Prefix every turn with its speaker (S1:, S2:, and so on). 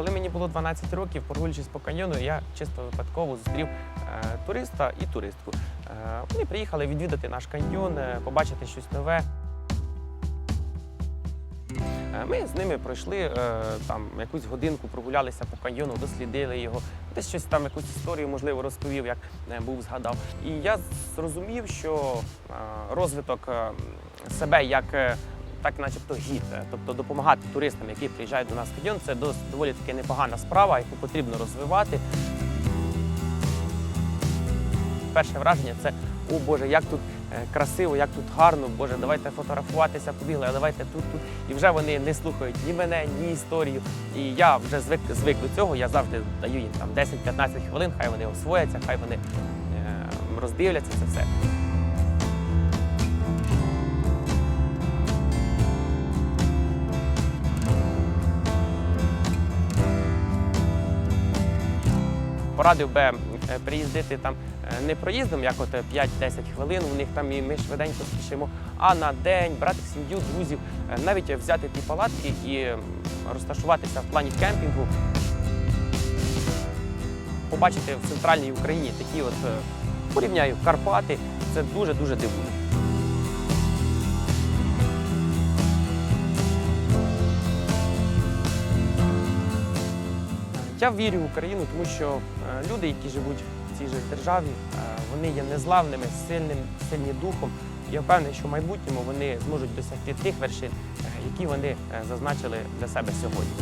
S1: Коли мені було 12 років, прогулюючись по каньйону, я чисто випадково зустрів е, туриста і туристку. Е, вони приїхали відвідати наш каньйон, е, побачити щось нове. Е, Ми з ними пройшли е, там якусь годинку, прогулялися по каньйону, дослідили його. Десь щось там якусь історію, можливо, розповів, як е, був згадав. І я зрозумів, що розвиток себе як так, начебто, гід, тобто допомагати туристам, які приїжджають до нас в каньйон, це доволі таки непогана справа, яку потрібно розвивати. Перше враження це о Боже, як тут е, красиво, як тут гарно, Боже, давайте фотографуватися, побігли, а давайте тут, тут. І вже вони не слухають ні мене, ні історію. І я вже звик, звик до цього, я завжди даю їм там 10-15 хвилин, хай вони освояться, хай вони е, роздивляться це все. Порадив би е, приїздити там е, не проїздом, як от е, 5-10 хвилин, у них там і ми швиденько спішимо, а на день брати сім'ю, друзів, е, навіть взяти ті палатки і розташуватися в плані кемпінгу. Побачити в центральній Україні такі от е, порівняю Карпати, це дуже-дуже дивує. Я вірю в Україну, тому що е, люди, які живуть в цій же державі, е, вони є незлавними, сильним, сильні духом. Я впевнений, що в майбутньому вони зможуть досягти тих вершин, е, які вони зазначили для себе сьогодні.